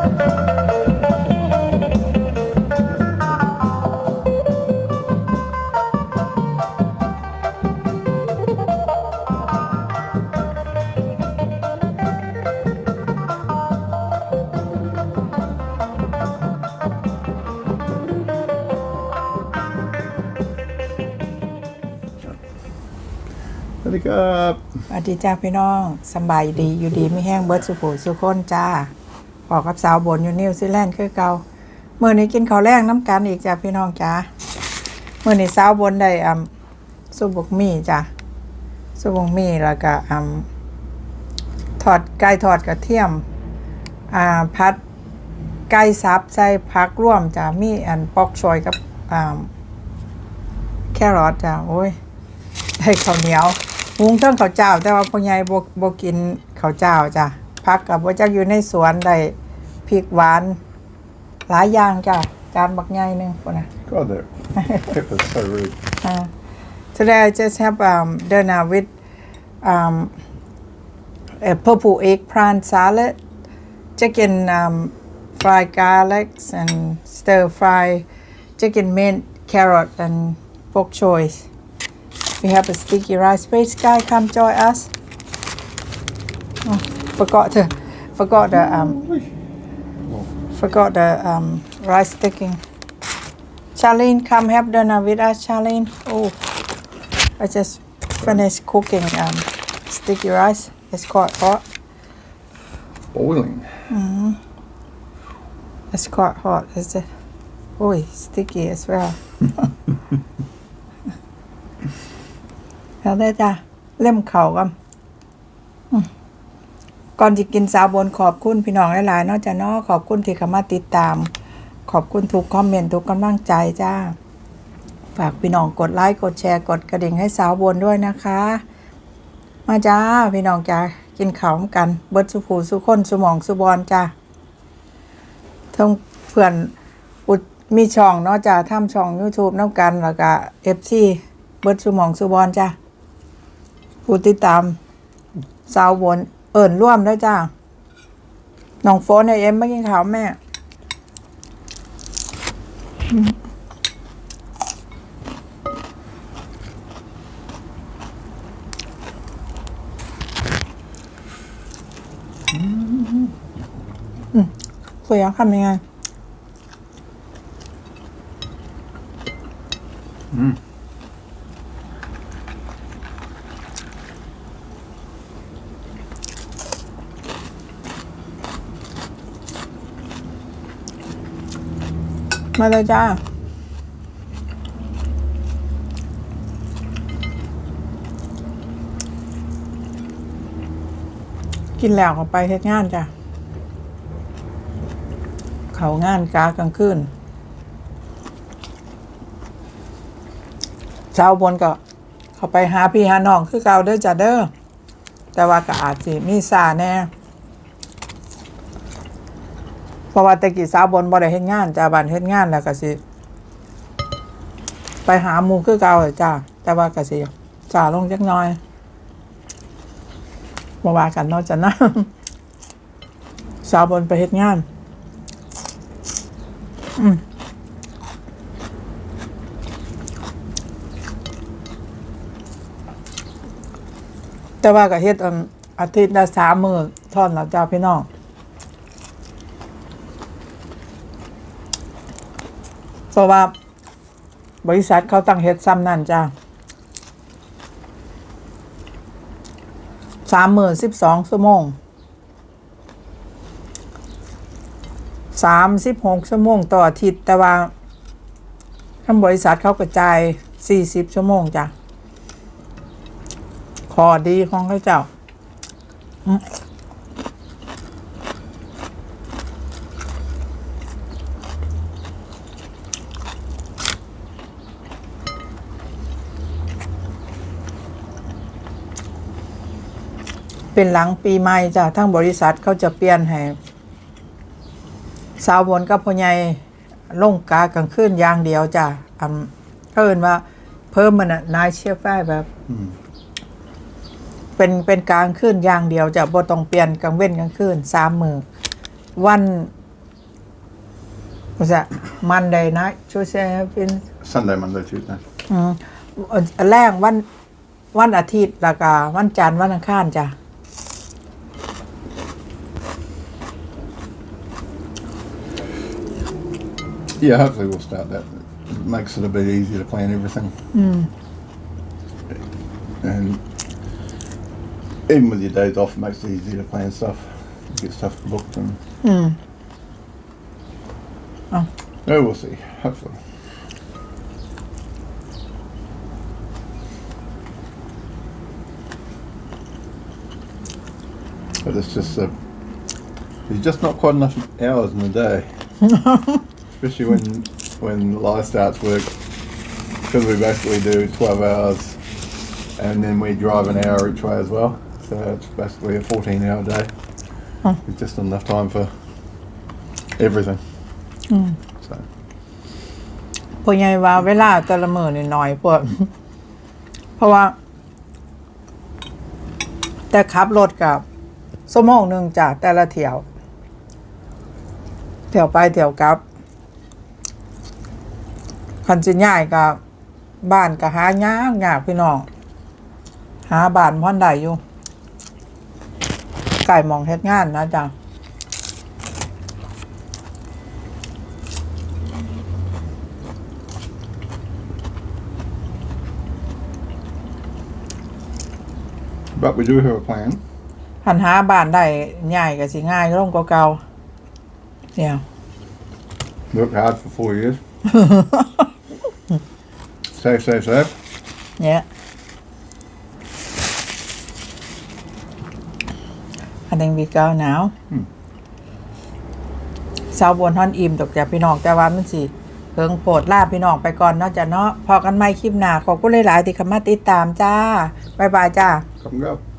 สวัสดีครับ สวัสดีจ้าพี่น้องสำบายดีอยู่ดีไม่แห้งเบิร์ดสุขสุคนจ้า พอกับสาวบนอยู่นิวซีแลนด์คือเกาเมื่อนี้กินข้าวแรงน้ำกันอีกจ้าพี่น้องจ้าเมื่อนี้สาวบนได้อ่ำซุปบกมี่จ้าซุปบกมี่แล้วก็อ่ำทอดไก่ทอดกระเทียมอ่าพัดไก่ซับใส่ผักร่วมจ้ามีอันปอกชอยกับอ่าแครอทจ้าโอ้ยให้ข้าวเหนียวหุงเท่งข้าวเจ้า แต่ว่าพ่อใหญ่บ่บ่กินข้าวเจ้าจ้ะพักกับว่าจักอยู่ในสวนได้ พริกหวาน หลายอย่างจ้ะจานบักใหญ่หนึงพุ่นน่ะ God, that pepper's so rude. Uh, today I just have um, dinner with um, a purple eggplant salad, chicken um, fried garlics and stir fry chicken mint, carrot and pork choice. We have a sticky rice. Please, guy, come join us. Oh, forgot to forgot the um, forgot the um, rice sticking. Charlene, come have dinner with us, Charlene. Oh, I just finished cooking um, sticky rice. It's quite hot. Boiling. Mm-hmm. It's quite hot, is it? Oh, sticky as well. Hello there. Lim? Um. ก่อนจะกินสาวบนขอบคุณพี่น้องหลายๆนอกจากนอขอบคุณที่เข้ามาติดตาม ขอบคุณทุกคอมเมนต์ทุกกำลังใจจ้า ฝากพี่น้องกดไลค์กดแชร์กดกระดิ่งให้สาวบนด้วยนะคะ มาจ้าพี่น้องจ้ากินข้าวกัน เบิดสุผูสุคนสุหมองสุบอลจ้าทั้งเพื่อนอุดมีช่องเนาะจ้าทำช่อง YouTube น้ำกันแล้วก็เอฟซีเบิดสุหมองสุบอลจ้าผู้ติดตามสาวบน เอิ่นร่วมด้วยจ้าน้องโฟนในเอ็มไม่กินข้าวแม่สวยอะทำยังไง มาเลยจ้ากินแล้วก็ไปเฮ็ดงานจ้ะ เขางานกากลางคืนเช้าบนก็เขาไปหาพี่หาน้องคือเก่าเด้อจ้ะเด้อ แต่ว่าก็อาจสิมีซาแน่ เพราะว่าตะกี้สาวบนบ่ได้เฮ็ดงานจ้าบ้านเฮ็ดงานแล้วก็สิ ไปหาหมูคือเก่าจ้าแต่ว่าก็สิจ้าลงจักหน่อยบ่ว่ากันเนาะจ้ะนะสาวบนไปเฮ็ดงานแต่ว่าก็เฮ็ดอันอาทิตย์ละสามมื้อทอนแล้วจ้าพี่น้อง เพ ราะว่าบริษัทเขาตั้งเฮ็ดซ้ำนั่นจ้าสามหมื่นสิบสองชั่วโมงสามสิบหกชั่วโมงต่ออาทิตย์แต่ว่าทั้งบริษัทเขากระจายสี่สิบชั่วโมงจ้ะขอดีของเขาเจ้า เป็นหลังปีใหม่จ้ะทั้งบริษัทเขาจะเปลี่ยนให้สาวบนกับพ่อใหญ่ลงกากลางคืนอย่างเดียวจ้ะอันเขาเอินว่า เพิ่มมันนายเชียร์ไฟแบบเป็นเป็นกลางคืนอย่างเดียวจะบ่ต้องเปลี่ยนกลางเว้นกลางคืนสามมือวัน was that Monday night Tuesday been Sunday, Monday, Tuesday. อืมอันแรกวันวันอาทิตย์แล้วก็วันจันทร์วันอังคารจ้ะ Yeah, hopefully we'll start that. It makes it a bit easier to plan everything. And even with your days off, it makes it easier to plan stuff. Get stuff booked and. Oh. No, we'll see. Hopefully. But it's just uh, there's just not quite enough hours in the day, especially when when Lai starts work because we basically do 12 hours and then we drive an hour each way as well. So it's basically a 14 hour day. Huh. It's just enough time for everything. So พวกใหญ่ว่าเวลาแต่ละมือนี่น้อยพวก เพราะว่า แต่ขับรถกับสมองหนึ่งจากแต่ละเที่ยว เที่ยวไปเที่ยวกลับ คันสิย่ายกับบ้านก็หายากยากพี่น้อง หาบ้านพ่อนใดอยู่ไก่มองเฮ็ดงานนะจ๊ะ But we do have a plan. หันหาบ้านได้ใหญ่ก็สิง่ายร่มกว่าเก่าเนี่ย Worked hard for four years. Save, save, save. เนี่ยอันนี้วีเก้าหนาวอืมสาวบนท่อนอิ่มตกจากพี่น้องแต่ว่ามันสิเพิ่งโปรดลาพี่น้องไปก่อนเนาะจ้ะเนาะพอกันไม่คลิปหน้าขอบคุณหลายๆที่เข้ามาติดตามจ้า บ๊ายบายจ้า Come and go.